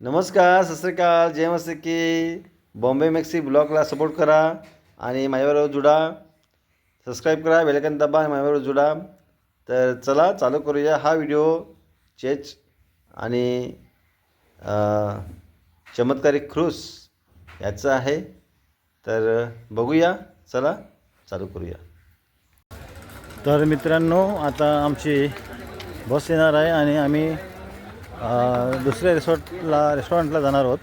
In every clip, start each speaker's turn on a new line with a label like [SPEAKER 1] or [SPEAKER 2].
[SPEAKER 1] नमस्कार सत श्री जय मस्त की. बॉम्बे मॅक्सी ब्लॉगला सपोर्ट करा आणि माझ्याबरोबर जुडा. सबस्क्राईब करा बेलकन दबा आणि माझ्याबरोबर जुडा. तर चला चालू करूया हा व्हिडिओ चेच आणि चमत्कारी क्रूस याचा आहे. तर बघूया चला चालू करूया. तर मित्रांनो आता आमची बस येणार आहे आणि आम्ही दुसऱ्या रिसॉर्टला रेस्टॉरंटला जाणार आहोत.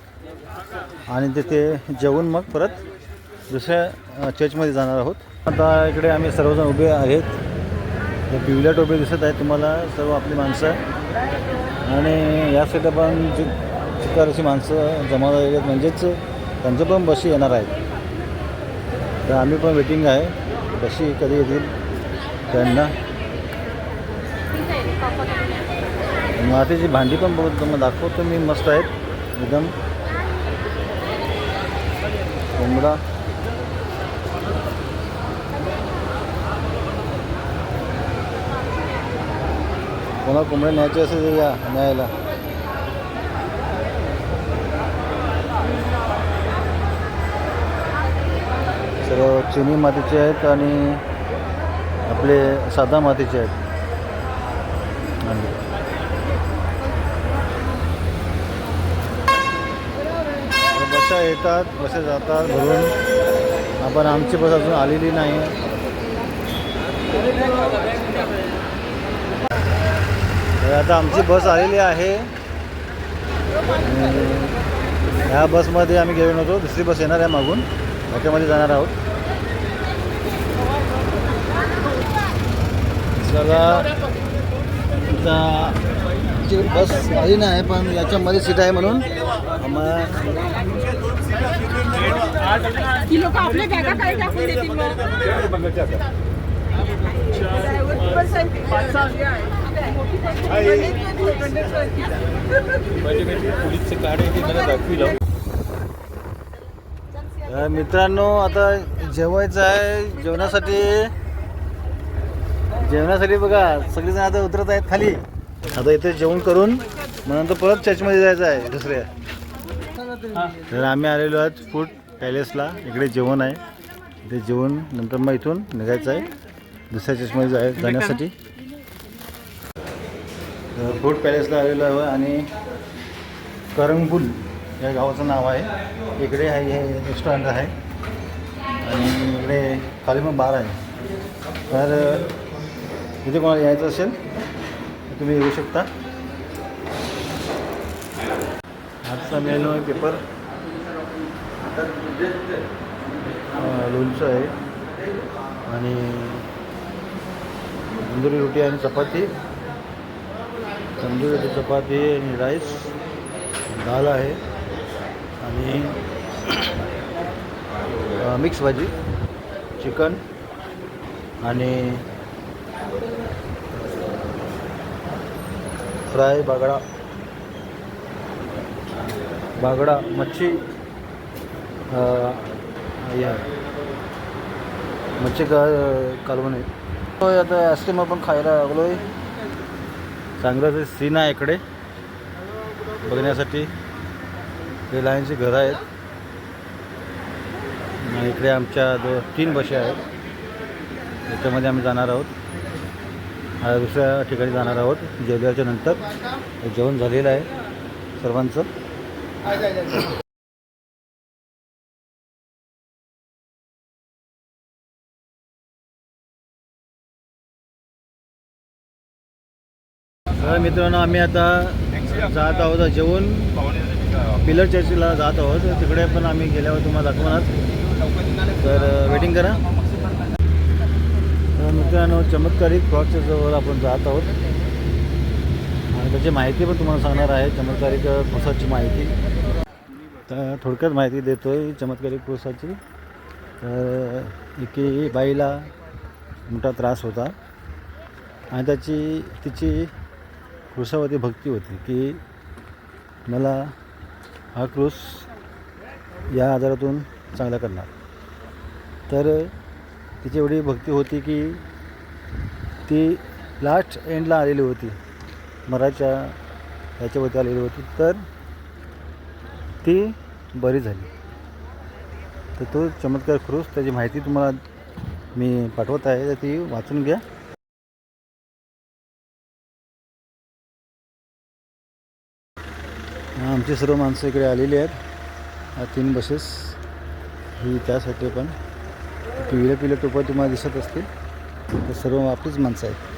[SPEAKER 1] आणि तिथे जेवून मग परत दुसऱ्या चर्चमध्ये जाणार आहोत. आता इकडे आम्ही सर्वजण उभे आहेत. ते पिवल्या दिसत आहेत तुम्हाला सर्व आपली माणसं. आणि या साईडला पण जी चिकारची माणसं जमा झालेली आहेत. म्हणजेच त्यांच्या पण बशी येणार आहेत. तर आम्ही पण वेटिंग आहे. बशी कधी येतील? त्यांना. मातीची भांडी पण बघत तुम्हाला दाखवतो. मी मस्त आहेत. एकदम. कोंबडा. कोणा कोंबड्या न्यायचे असेल तर या न्यायला. सर्व चिनी मातीचे आहेत आणि आपले साधा मातीचे आहेत. येतात बसेस जातात भरून आपण आमची बस अजून आलेली नाही. आता आमची बस आलेली आहे. ह्या बसमध्ये आम्ही गेलो नव्हतो. दुसरी बस येणार आहे मागून. त्याच्यामध्ये जाणार आहोत. चला आता बस आली नाही पण याच्यामध्ये सीट आहे म्हणून. आम्हाला
[SPEAKER 2] ही लोक आपल्या बॅगा काय टाकून देतील मग.
[SPEAKER 1] मित्रांनो आता जेवायचं आहे. जेवणासाठी जेवणासाठी बघा सगळेजण आता उतरत आहेत खाली. आता इथे जेवण करून मग नंतर परत चर्चमध्ये जायचं आहे दुसऱ्या. तर आम्ही आलेलो आहोत फूड पॅलेसला. इकडे जेवण आहे. ते जेवण नंतर मग इथून निघायचं आहे. दुसऱ्या चर्चमध्ये जाय जाण्यासाठी. फूड पॅलेसला आलेलो आहे आणि करंगबुल या गावाचं नाव आहे. इकडे आहे हे रेस्टॉरंट आहे. आणि इकडे खाली मग बार आहे. तर इथे कोणाला यायचं असेल तुम्ही येऊ शकता. आजचा मेनू आहे पेपर. लोणचं आहे. आणि तंदुरी रोटी आणि चपाती. तंदुरी रोटी चपाती आणि राईस. दाल आहे. आणि मिक्स भाजी चिकन आणि फ्राय बागडा. बागडा मच्छी या. मच्छी का कालवण आहे. आता आईस्क्रीम आपण खायला लागलो आहे चांगलं सीन आहे इकडे. बघण्यासाठी. रिलायन्सची घरं आहेत. इकडे आमच्या दो तीन बसे आहेत. त्याच्यामध्ये आम्ही जाणार आहोत. दुसऱ्या ठिकाणी जाणार आहोत. जेवल्याच्या नंतर. जेवण झालेलं आहे सर्वांचं. तर मित्रांनो आम्ही आता जात आहोत जेवून. पिलर चर्चला जात आहोत. तिकडे पण आम्ही गेल्यावर तुम्हाला दाखवणार. तर वेटिंग करा. तर मित्रांनो चमत्कारी क्रॉसच्या आपण जात आहोत. आणि त्याची माहिती पण तुम्हाला सांगणार आहे. चमत्कारिक क्रोसाची माहिती. तर थोडक्यात माहिती देतो आहे चमत्कारिक क्रोसाची तर एके बाईला मोठा त्रास होता. आणि त्याची तिची क्रुसावरती भक्ती होती की मला हा क्रूस या आजारातून चांगला करणार. तर तिची एवढी भक्ती होती की ती लास्ट एंडला आलेली होती. मराच्या ह्याच्यावरती आलेली होती. तर ती बरी झाली. तर तो चमत्कार खरूच त्याची माहिती तुम्हाला मी पाठवत आहे तर ती वाचून घ्या. आमची सर्व माणसं इकडे आलेली आहेत. तीन बसेस. ही त्यासाठी पण. पिवल्या पिवल्या टोपा तुम्हाला दिसत असतील. तर सर्व आपलीच माणसं आहेत.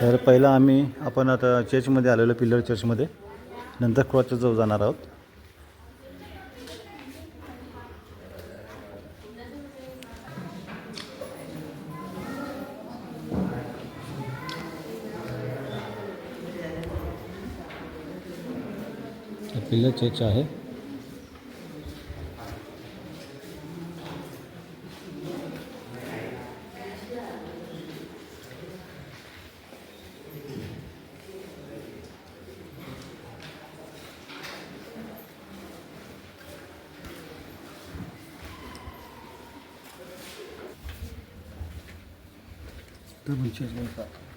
[SPEAKER 1] तर पहिला आम्ही आपण आता चर्चमध्ये आलेलो पिल्लर चर्चमध्ये नंतर क्रॉसच्या जवळ जाणार आहोत. पिल्लर चर्च आहे. तर पण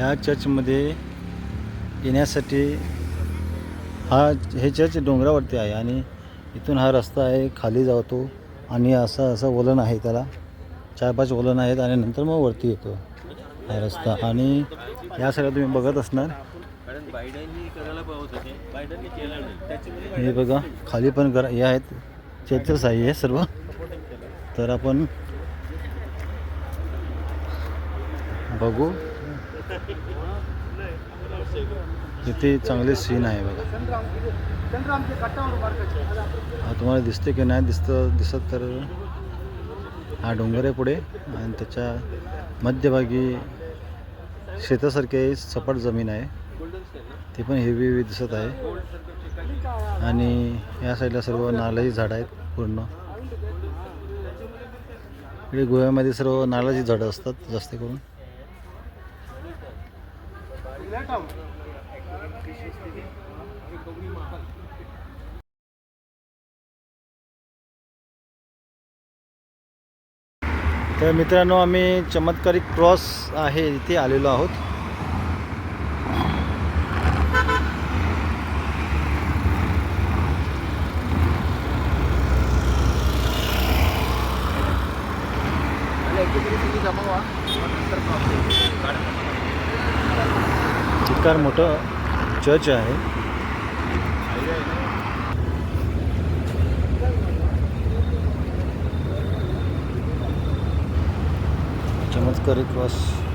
[SPEAKER 1] ह्या चर्चमध्ये येण्यासाठी हा हे चर्च डोंगरावरती आहे आणि इथून हा रस्ता आहे खाली जातो आणि असं असं वलन आहे त्याला. चार पाच वलन आहेत आणि नंतर मग वरती येतो हा रस्ता. आणि या सगळ्या तुम्ही बघत असणार. हे बघा खाली पण घर हे आहेत. चैत्रच आहे हे सर्व. तर आपण बघू. इथे चांगले सीन आहे बघा. हा तुम्हाला दिसते की नाही? दिसत दिसत तर हा डोंगर आहे पुढे आणि त्याच्या मध्यभागी शेतासारखी सपाट जमीन आहे. ती पण हिरवी हेवी दिसत आहे. आणि या साईडला सर्व नारळाची झाडं आहेत पूर्ण. इकडे गोव्यामध्ये सर्व नारळाची झाडं असतात जास्त करून. तर मित्रांनो आम्ही चमत्कारिक क्रॉस आहे इथे आलेलो आहोत. चिक्कार मोठं चर्च आहे. चमत्कारिक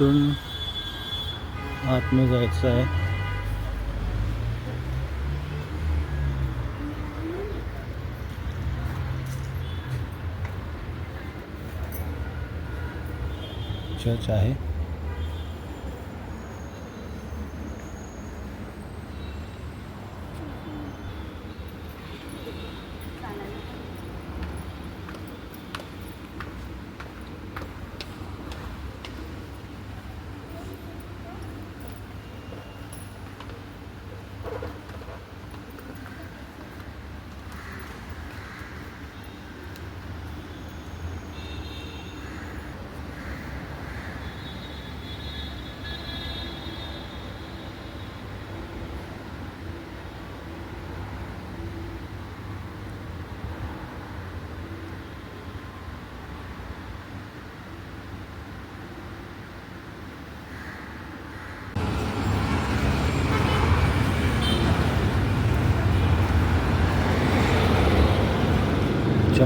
[SPEAKER 1] क्रॉस इथून आतमध्ये जायचं आहे चर्च आहे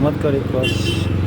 [SPEAKER 1] चमत्कारी क्रॉस